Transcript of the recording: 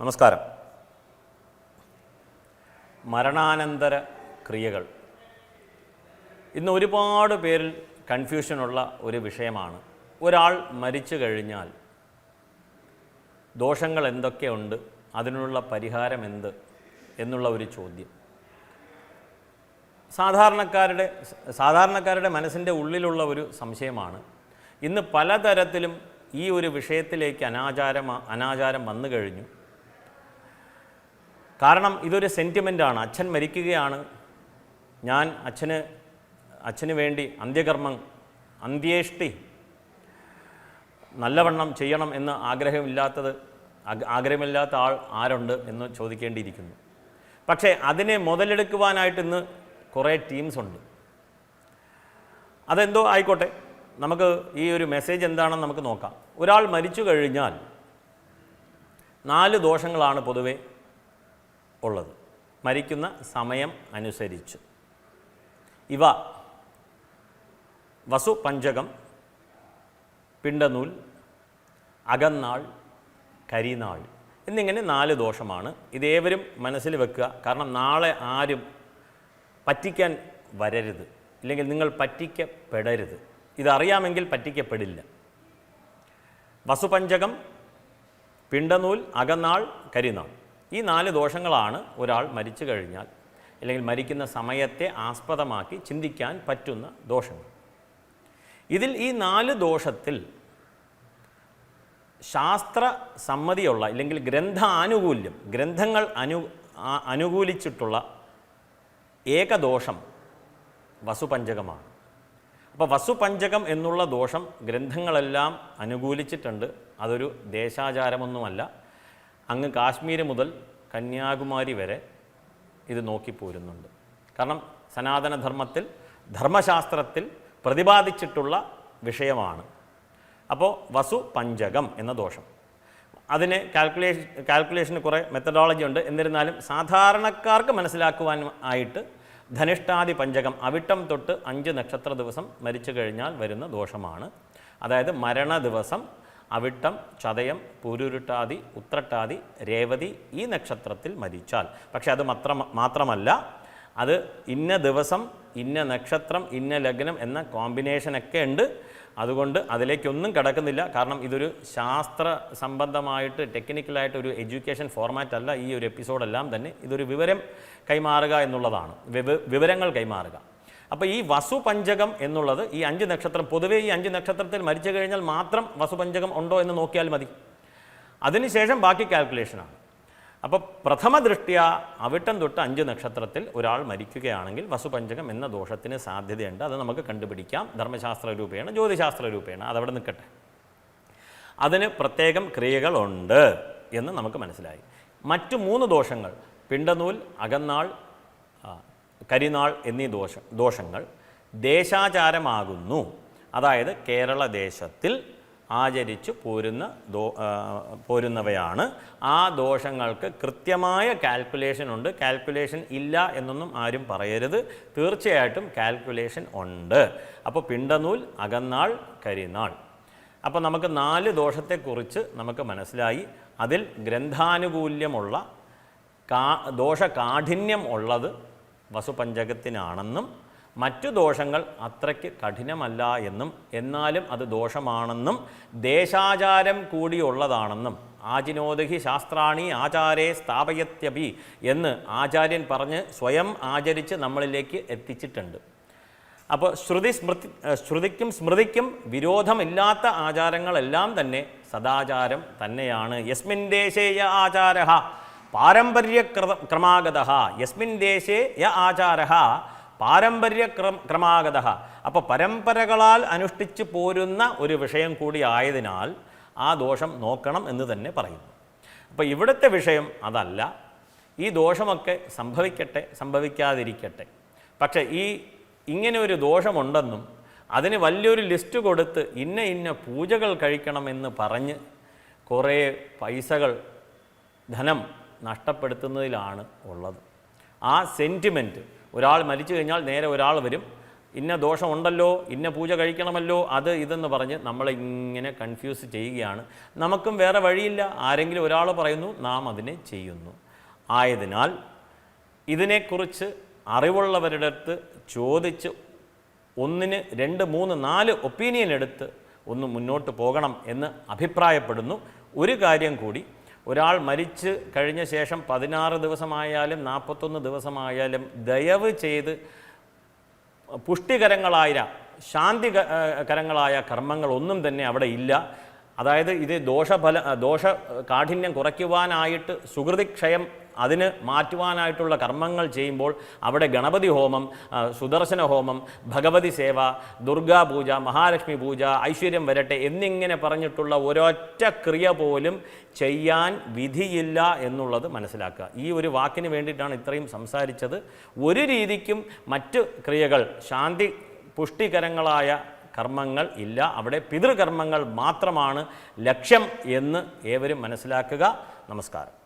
നമസ്കാരം. മരണാനന്തര ക്രിയകൾ. ഇന്ന് ഒരുപാട് പേരിൽ കൺഫ്യൂഷനുള്ള ഒരു വിഷയമാണ്. ഒരാൾ മരിച്ചു കഴിഞ്ഞാൽ ദോഷങ്ങൾ എന്തൊക്കെയുണ്ട്? അതിനുള്ള പരിഹാരം എന്ത്? എന്നുള്ള ഒരു ചോദ്യം. സാധാരണക്കാരുടെ സാധാരണക്കാരുടെ മനസ്സിന്റെ ഉള്ളിലുള്ള ഒരു സംശയമാണ്. ഇന്ന് പലതരത്തിലും ഈ ഒരു വിഷയത്തിലേക്ക് അനാചാരം അനാചാരം വന്നു കഴിഞ്ഞു. കാരണം ഇതൊരു സെന്റിമെന്റാണ് അച്ഛൻ മരിക്കുകയാണ്. ഞാൻ അച്ഛന് അച്ഛന് വേണ്ടി അന്ത്യകർമ്മം അന്ത്യേഷ്ടി നല്ലവണ്ണം ചെയ്യണം എന്ന് ആഗ്രഹമില്ലാത്തത് ആഗ്- ആഗ്രഹമില്ലാത്ത ആൾ ആരുണ്ട് എന്ന് ചോദിക്കേണ്ടിയിരിക്കുന്നു. പക്ഷേ അതിനെ മുതലെടുക്കുവാനായിട്ട് ഇന്ന് കുറേ ടീംസ് ഉണ്ട്. അതെന്തോ ആയിക്കോട്ടെ. നമുക്ക് ഈ ഒരു മെസ്സേജ് എന്താണെന്ന് നമുക്ക് നോക്കാം. ഒരാൾ മരിച്ചു കഴിഞ്ഞാൽ നാല് ദോഷങ്ങളാണ് പൊതുവെ. ഉള്ളത്. മരിക്കുന്ന സമയം അനുസരിച്ച്. ഇവ വസു പഞ്ചകം പിണ്ടനൂൽ അകന്നാൾ കരിനാൾ എന്നിങ്ങനെ നാല് ദോഷമാണ്. ഇതേവരും മനസ്സിൽ വെക്കുക. കാരണം നാളെ ആരും പറ്റിക്കാൻ വരരുത്. ഇല്ലെങ്കിൽ നിങ്ങൾ പറ്റിക്കപ്പെടരുത്. ഇതറിയാമെങ്കിൽ പറ്റിക്കപ്പെടില്ല. വസുപഞ്ചകം പിണ്ടനൂൽ അകന്നാൾ കരിനാൾ. ഈ നാല് ദോഷങ്ങളാണ് ഒരാൾ മരിച്ചു കഴിഞ്ഞാൽ അല്ലെങ്കിൽ മരിക്കുന്ന സമയത്തെ ആസ്പദമാക്കി ചിന്തിക്കാൻ പറ്റുന്ന ദോഷങ്ങൾ. ഇതിൽ ഈ നാല് ദോഷത്തിൽ ശാസ്ത്ര സമ്മതിയുള്ള ഇല്ലെങ്കിൽ ഗ്രന്ഥാനുകൂല്യം ഗ്രന്ഥങ്ങൾ അനു അനുകൂലിച്ചിട്ടുള്ള ഏകദോഷം വസുപഞ്ചകമാണ്. അപ്പോൾ വസുപഞ്ചകം എന്നുള്ള ദോഷം ഗ്രന്ഥങ്ങളെല്ലാം അനുകൂലിച്ചിട്ടുണ്ട്. അതൊരു ദേശാചാരമൊന്നുമല്ല. അങ്ങ് കാശ്മീർ മുതൽ കന്യാകുമാരി വരെ ഇത് നോക്കിപ്പോരുന്നുണ്ട് കാരണം സനാതനധർമ്മത്തിൽ ധർമ്മശാസ്ത്രത്തിൽ പ്രതിപാദിച്ചിട്ടുള്ള വിഷയമാണ്. അപ്പോൾ വസു പഞ്ചകം എന്ന ദോഷം. അതിന് കാൽക്കുലേഷൻ കാൽക്കുലേഷന് കുറേ മെത്തഡോളജി ഉണ്ട്. എന്നിരുന്നാലും സാധാരണക്കാർക്ക് മനസ്സിലാക്കുവാൻ ആയിട്ട് ധനിഷ്ഠാദി പഞ്ചകം അവിട്ടം തൊട്ട് അഞ്ച് നക്ഷത്ര ദിവസം മരിച്ചു കഴിഞ്ഞാൽ വരുന്ന ദോഷമാണ്. അതായത് മരണ ദിവസം അവിട്ടം ചതയം പൂരുരുട്ടാതി ഉത്രട്ടാതി രേവതി ഈ നക്ഷത്രത്തിൽ മരിച്ചാൽ. പക്ഷെ അത് മാത്ര മാത്രമല്ല അത് ഇന്ന ദിവസം ഇന്ന നക്ഷത്രം ഇന്ന ലഗ്നം എന്ന കോമ്പിനേഷനൊക്കെ ഉണ്ട്. അതുകൊണ്ട് അതിലേക്കൊന്നും കിടക്കുന്നില്ല. കാരണം ഇതൊരു ശാസ്ത്ര സംബന്ധമായിട്ട് ടെക്നിക്കലായിട്ട് ഒരു എഡ്യൂക്കേഷൻ ഫോർമാറ്റ് അല്ല ഈ ഒരു എപ്പിസോഡെല്ലാം തന്നെ. ഇതൊരു വിവരം കൈമാറുക എന്നുള്ളതാണ്. വിവ- വിവരങ്ങൾ കൈമാറുക. അപ്പോൾ ഈ വസുപഞ്ചകം എന്നുള്ളത് ഈ അഞ്ച് നക്ഷത്രം പൊതുവേ ഈ അഞ്ച് നക്ഷത്രത്തിൽ മരിച്ചു കഴിഞ്ഞാൽ മാത്രം വസുപഞ്ചകം ഉണ്ടോ എന്ന് നോക്കിയാൽ മതി. അതിനുശേഷം ബാക്കി കാൽക്കുലേഷനാണ് അപ്പോൾ പ്രഥമ ദൃഷ്ടിയ അവിട്ടം തൊട്ട് അഞ്ച് നക്ഷത്രത്തിൽ ഒരാൾ മരിക്കുകയാണെങ്കിൽ വസുപഞ്ചകം എന്ന ദോഷത്തിന് സാധ്യതയുണ്ട്. അത് നമുക്ക് കണ്ടുപിടിക്കാം. ധർമ്മശാസ്ത്ര രൂപേണ ജ്യോതിശാസ്ത്ര രൂപേണ. അതവിടെ നിൽക്കട്ടെ. അതിന് പ്രത്യേകം ക്രിയകളുണ്ട് എന്ന് നമുക്ക് മനസ്സിലായി. മറ്റു മൂന്ന് ദോഷങ്ങൾ പിണ്ടനൂൽ അകന്നാൾ കരിനാൾ എന്നീ ദോഷ ദോഷങ്ങൾ ദേശാചാരമാകുന്നു. അതായത് കേരള ദേശത്തിൽ ആചരിച്ചു പോരുന്ന ദോ പോരുന്നവയാണ്. ആ ദോഷങ്ങൾക്ക് കൃത്യമായ കാൽക്കുലേഷൻ ഉണ്ട്. കാൽക്കുലേഷൻ ഇല്ല എന്നൊന്നും ആരും പറയരുത്. തീർച്ചയായിട്ടും കാൽക്കുലേഷൻ ഉണ്ട്. അപ്പോൾ പിണ്ടനൂൽ അകന്നാൾ കരിനാൾ. അപ്പോൾ നമുക്ക് നാല് ദോഷത്തെക്കുറിച്ച് നമുക്ക് മനസ്സിലായി. അതിൽ ഗ്രന്ഥാനുകൂല്യമുള്ള കാ ദോഷകാഠിന്യം ഉള്ളത് വസുപഞ്ചകത്തിനാണെന്നും മറ്റു ദോഷങ്ങൾ അത്രയ്ക്ക് കഠിനമല്ല എന്നും എന്നാലും അത് ദോഷമാണെന്നും ദേശാചാരം കൂടിയുള്ളതാണെന്നും ആജിനോദഹി ശാസ്ത്രാണി ആചാരേ സ്ഥാപയത്യപി എന്ന് ആചാര്യൻ പറഞ്ഞ് സ്വയം ആചരിച്ച് നമ്മളിലേക്ക് എത്തിച്ചിട്ടുണ്ട്. അപ്പോൾ ശ്രുതി സ്മൃതി ശ്രുതിക്കും സ്മൃതിക്കും വിരോധമില്ലാത്ത ആചാരങ്ങളെല്ലാം തന്നെ സദാചാരം തന്നെയാണ്. യസ്മിൻ ദേശേയ ആചാര പാരമ്പര്യ ക്രമാഗത. യസ്മിൻ ദേശേ യ ആചാര. പാരമ്പര്യ ക്രമാഗത. അപ്പോൾ പരമ്പരകളാൽ അനുഷ്ഠിച്ചു പോരുന്ന ഒരു വിഷയം കൂടി ആയതിനാൽ ആ ദോഷം നോക്കണം എന്ന് തന്നെ പറയുന്നു. അപ്പോൾ ഇവിടുത്തെ വിഷയം അതല്ല. ഈ ദോഷമൊക്കെ സംഭവിക്കട്ടെ സംഭവിക്കാതിരിക്കട്ടെ. പക്ഷേ ഈ ഇങ്ങനെ ഒരു ദോഷമുണ്ടെന്നും അതിന് വലിയൊരു ലിസ്റ്റ് കൊടുത്ത് ഇന്ന ഇന്ന പൂജകൾ പറഞ്ഞ് കുറേ പൈസകൾ ധനം നഷ്ടപ്പെടുത്തുന്നതിലാണ് ഉള്ളത്. ആ സെന്റിമെന്റ് ഒരാൾ മരിച്ചു കഴിഞ്ഞാൽ നേരെ ഒരാൾ വരും. ഇന്ന ദോഷമുണ്ടല്ലോ ഇന്ന പൂജ കഴിക്കണമല്ലോ അത് ഇതെന്ന് പറഞ്ഞ് നമ്മളിങ്ങനെ കൺഫ്യൂസ് ചെയ്യുകയാണ്. നമുക്കും വേറെ വഴിയില്ല. ആരെങ്കിലും ഒരാൾ പറയുന്നു നാം അതിനെ ചെയ്യുന്നു. ആയതിനാൽ ഇതിനെക്കുറിച്ച് അറിവുള്ളവരുടെ അടുത്ത് ചോദിച്ച് ഒന്നിന് രണ്ട് മൂന്ന് നാല് ഒപ്പീനിയൻ എടുത്ത് ഒന്ന് മുന്നോട്ട് പോകണം എന്ന് അഭിപ്രായപ്പെടുന്നു. ഒരു കാര്യം കൂടി ഒരാൾ മരിച്ച് കഴിഞ്ഞ ശേഷം പതിനാറ് ദിവസമായാലും നാൽപ്പത്തൊന്ന് ദിവസമായാലും ദയവ് ചെയ്ത് പുഷ്ടികരങ്ങളായ ശാന്തി ക- ആ, കരങ്ങളായ കർമ്മങ്ങളൊന്നും തന്നെ അവിടെ ഇല്ല. അതായത് ഇത് ദോഷഫല ദോഷ കാഠിന്യം കുറയ്ക്കുവാനായിട്ട് സുഹൃതിക്ഷയം അതിന് മാറ്റുവാനായിട്ടുള്ള കർമ്മങ്ങൾ ചെയ്യുമ്പോൾ അവിടെ ഗണപതി ഹോമം സുദർശന ഹോമം ഭഗവതി സേവ ദുർഗാ പൂജ മഹാലക്ഷ്മി പൂജ ഐശ്വര്യം വരട്ടെ എന്നിങ്ങനെ പറഞ്ഞിട്ടുള്ള ഒരൊറ്റ ക്രിയ പോലും ചെയ്യാൻ വിധിയില്ല എന്നുള്ളത് മനസ്സിലാക്കുക. ഈ ഒരു വാക്കിന് വേണ്ടിയിട്ടാണ് ഇത്രയും സംസാരിച്ചത്. ഒരു രീതിക്കും മറ്റ് ക്രിയകൾ ശാന്തി പുഷ്ടികരങ്ങളായ കർമ്മങ്ങൾ ഇല്ല. അവിടെ പിതൃകർമ്മങ്ങൾ മാത്രമാണ് ലക്ഷ്യം എന്ന് ഏവരും മനസ്സിലാക്കുക. നമസ്കാരം.